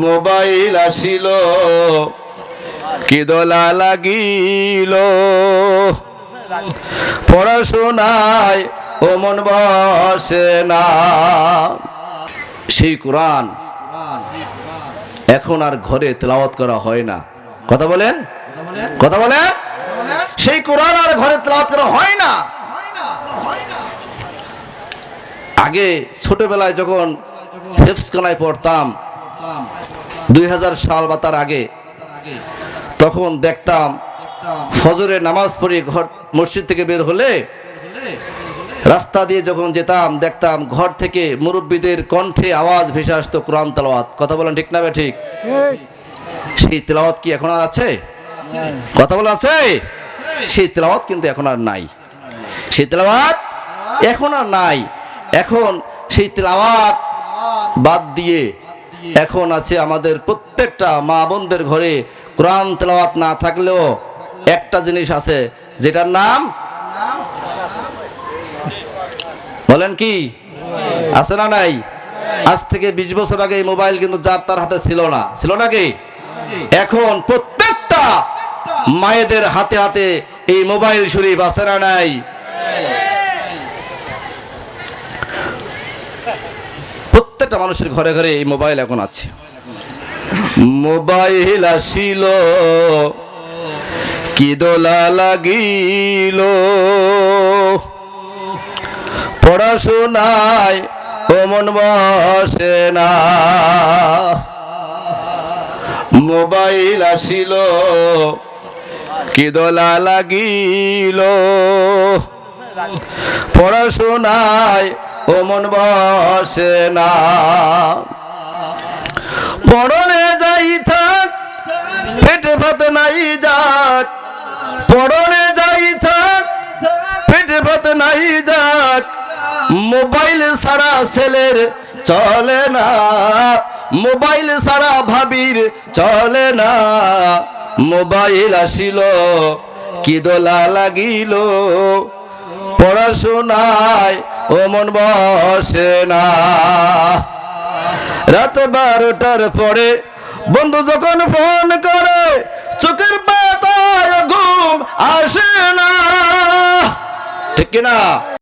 Mobile আসিল, কি দোলা লাগিল? পড়াশোনায় মন বসে না। সেই কোরআন এখন আর ঘরে তেলাওয়াত করা হয় না। কথা বলেন? কথা বলেন? সেই কোরআন আর ঘরে তেলাওয়াত করা হয় না। আগে ছোটবেলায় যখন হেফসখানায় পড়তাম দুই হাজার সাল বা তার আগে তখন দেখতাম ফজরের নামাজ পড়ে ঘর, মসজিদ থেকে বের হলে রাস্তা দিয়ে যখন যেতাম, দেখতাম ঘর থেকে মুরব্বীদের কণ্ঠে আওয়াজ ভেসে আসতো কোরআন তেলাওয়াত। কথা বলেন ঠিক না ঠিক? সেই তেলাওয়াত কি এখন আর আছে? কথা বলা আছে? সেই তেলাওয়াত কিন্তু এখন আর নাই। সেই তেলাওয়াত এখন আর নাই। এখন সেই তেলাওয়াত বাদ দিয়ে এখন আছে আমাদের প্রত্যেকটা মা বোনদের ঘরে কোরআন তেলাওয়াত না থাকলেও একটা জিনিস আছে, যেটার নাম বলেন কি? আছে না নাই? আজ থেকে বিশ বছর আগে এই মোবাইল কিন্তু যার তার হাতে ছিল না। ছিল নাকি এখন প্রত্যেকটা মায়েদের হাতে হাতে এই মোবাইল শরীফ আছে না নাই? প্রত্যেকটা মানুষের ঘরে ঘরে এই মোবাইল এখন আছে। মোবাইল আসিল, কি দোলা লাগিল। পড়াশোনায় মন বসে না। মোবাইল আসিল, কি দোলা লাগিল। পড়াশোনায় ও মন বসে না। পড়নে যাই থাক, পেটে ভাত নাই যাক। পড়নে যাই থাক, পেটে ভাত নাই যাক। মোবাইল ছাড়া ছেলের চলে না। মোবাইল সারা ভাবির চলে না। মোবাইল আসিল, কি দোলা লাগিল। পড়াশোনায় ও মন বসে না। রাত বারোটার পরে বন্ধু যখন ফোন করে, চোখের পাতায় ঘুম আসে না। ঠিক কিনা?